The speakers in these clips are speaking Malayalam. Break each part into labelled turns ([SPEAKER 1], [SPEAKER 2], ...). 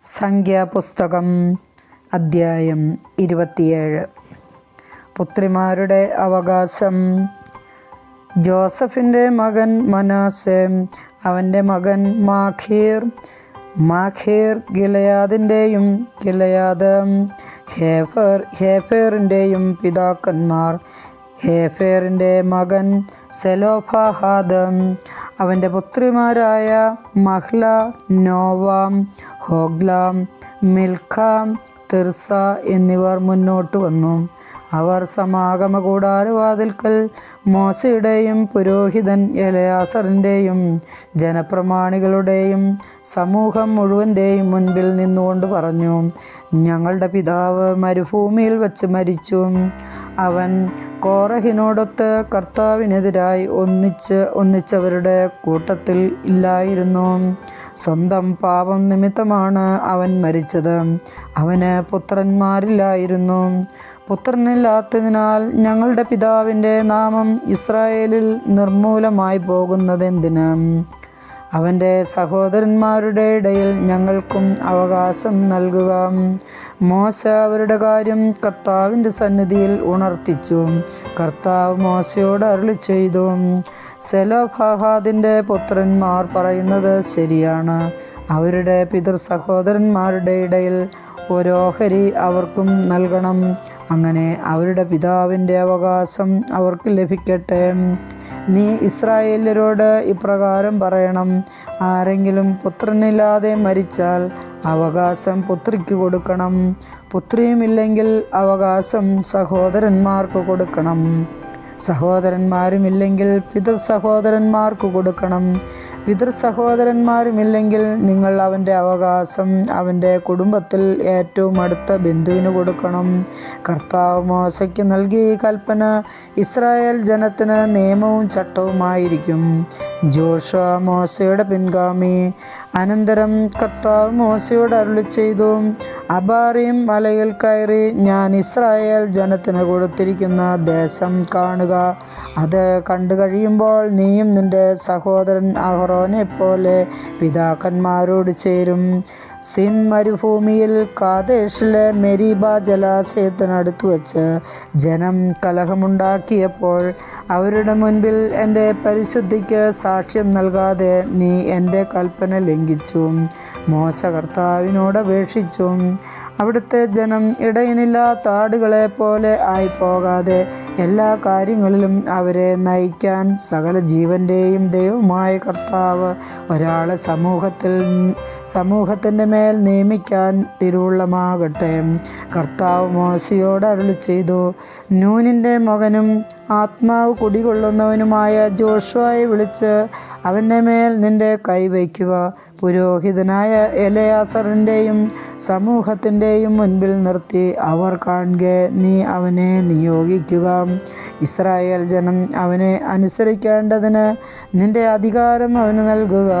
[SPEAKER 1] സംഖ്യാപുസ്തകം അദ്ധ്യായം ഇരുപത്തിയേഴ്. പുത്രിമാരുടെ അവകാശം. ജോസഫിന്റെ മകൻ മനാസെ അവന്റെ മകൻ മാഖീർ മാഖീർ ഗിലയാദിന്റെയും ഗിലയാദ് ഹേഫർ ഹേഫേറിന്റെയും പിതാക്കന്മാർ ഹേഫേറിന്റെ മകൻ സെലോഫാഹാദ് അവന്റെ പുത്രിമാരായ മഹ്ല നോവാം ഹോഗ്ലാം മിൽഖാം തിർസ എന്നിവർ മുന്നോട്ട് വന്നു. അവർ സമാഗമ കൂടാരവാതിൽക്കൽ മോശയുടെയും പുരോഹിതൻ എലയാസറിന്റെയും ജനപ്രമാണികളുടെയും സമൂഹം മുഴുവന്റെയും മുൻപിൽ നിന്നുകൊണ്ട് പറഞ്ഞു ഞങ്ങളുടെ പിതാവ് മരുഭൂമിയിൽ വച്ച് മരിച്ചു. അവൻ കോറഹിനോടൊത്ത് കർത്താവിനെതിരായി ഒന്നിച്ച് ഒന്നിച്ചവരുടെ കൂട്ടത്തിൽ ഇല്ലായിരുന്നു. സ്വന്തം പാപം നിമിത്തമാണ് അവൻ മരിച്ചത്. അവന് പുത്രന്മാരില്ലായിരുന്നു. പുത്രനില്ലാത്തതിനാൽ ഞങ്ങളുടെ പിതാവിന്റെ നാമം ഇസ്രായേലിൽ നിർമൂലമായി പോകുന്നതെന്തിന്? അവന്റെ സഹോദരന്മാരുടെ ഇടയിൽ ഞങ്ങൾക്കും അവകാശം നൽകുക മോശ അവരുടെ കാര്യം കർത്താവിന്റെ സന്നിധിയിൽ ഉണർത്തിച്ചു. കർത്താവ് മോശയോട് അരുളി ചെയ്തു സെലോഫാഹാദിന്റെ പുത്രന്മാർ പറയുന്നത് ശരിയാണ്. അവരുടെ പിതൃ സഹോദരന്മാരുടെ ഇടയിൽ ഓരോഹരി അവർക്കും നൽകണം. അങ്ങനെ അവരുടെ പിതാവിന്റെ അവകാശം അവർക്ക് ലഭിക്കട്ടെ. നീ ഇസ്രായേലരോട് ഇപ്രകാരം പറയണം. ആരെങ്കിലും പുത്രനില്ലാതെ മരിച്ചാൽ അവകാശം പുത്രിക്ക് കൊടുക്കണം. പുത്രിയുമില്ലെങ്കിൽ അവകാശം സഹോദരന്മാർക്ക് കൊടുക്കണം. സഹോദരന്മാരുമില്ലെങ്കിൽ പിതൃ സഹോദരന്മാർക്ക് കൊടുക്കണം. പിതൃ സഹോദരന്മാരുമില്ലെങ്കിൽ നിങ്ങൾ അവന്റെ അവകാശം അവന്റെ കുടുംബത്തിൽ ഏറ്റവും അടുത്ത ബന്ധുവിന് കൊടുക്കണം. കർത്താവ് മോശയ്ക്ക് നൽകിയ ഈ കൽപ്പന ഇസ്രായേൽ ജനത്തിന് നിയമവും ചട്ടവുമായിരിക്കും. ജോഷ മോശയുടെ പിൻഗാമി. അനന്തരം കർത്താവ് മോശയോട് അരുളി ചെയ്തു അബാറിയും മലയിൽ കയറി ഞാൻ ഇസ്രായേൽ ജനത്തിന് കൊടുത്തിരിക്കുന്ന ദേശം കാണുക. അത് കണ്ടു കഴിയുമ്പോൾ നീയും നിന്റെ സഹോദരൻ അഹറോനെ പോലെ പിതാക്കന്മാരോട് ചേരും. സിൻ മരുഭൂമിയിൽ കാതേഷിലെ മെരീബ ജലാശയത്തിനടുത്ത് വച്ച് ജനം കലഹമുണ്ടാക്കിയപ്പോൾ അവരുടെ മുൻപിൽ എന്റെ പരിശുദ്ധിക്ക് സാക്ഷ്യം നൽകാതെ നീ എന്റെ കൽപ്പന ലംഘിച്ചു. മോശ കർത്താവിനോട് അപേക്ഷിച്ചു. അവിടുത്തെ ജനം ഇടയനില്ലാത്ത ആടുകളെ പോലെ ആയി പോകാതെ എല്ലാ കാര്യങ്ങളിലും അവരെ നയിക്കാൻ സകല ജീവന്റെയും ദൈവമായ കർത്താവ് ഒരാളെ സമൂഹത്തിൽ സമൂഹത്തിന്റെ മേൽ നിയമിക്കാൻ തിരുവുള്ളമാകട്ടെ. കർത്താവ് മോശയോട് അരുളി ചെയ്തു നൂനിന്റെ മകനും ആത്മാവ് കുടികൊള്ളുന്നവനുമായ ജോഷുവായി വിളിച്ച് അവന്റെ മേൽ നിന്റെ കൈവയ്ക്കുക പുരോഹിതനായ എലയാസറിന്റെയും സമൂഹത്തിന്റെയും മുൻപിൽ നിർത്തി അവർ കാണുക നീ അവനെ നിയോഗിക്കുക. ഇസ്രായേൽ ജനം അവനെ അനുസരിക്കേണ്ടതിന് നിന്റെ അധികാരം അവന് നൽകുക.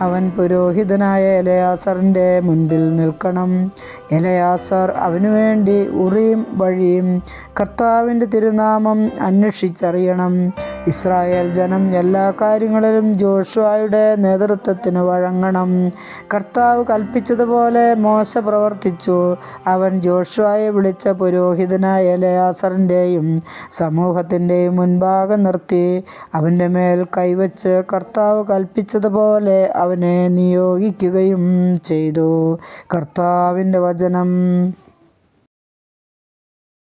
[SPEAKER 1] അവൻ പുരോഹിതനായ എലയാസറിന്റെ മുൻപിൽ നിൽക്കണം. എലയാസർ അവനുവേണ്ടി ഉറിയും വഴിയും കർത്താവിന്റെ തിരുനാമം അന്വേഷിച്ചറിയണം. ഇസ്രായേൽ ജനം എല്ലാ കാര്യങ്ങളിലും ജോഷുവായുടെ നേതൃത്വത്തിന് വഴങ്ങണം. കർത്താവ് കൽപ്പിച്ചതുപോലെ മോശ പ്രവർത്തിച്ചു. അവൻ ജോഷുവായെ വിളിച്ച പുരോഹിതനായ ലയാസറിന്റെയും സമൂഹത്തിന്റെയും മുൻഭാഗം നിർത്തി. അവന്റെ മേൽ കൈവച്ച് കർത്താവ് കൽപ്പിച്ചതുപോലെ അവനെ നിയോഗിക്കുകയും ചെയ്തു. കർത്താവിന്റെ വചനം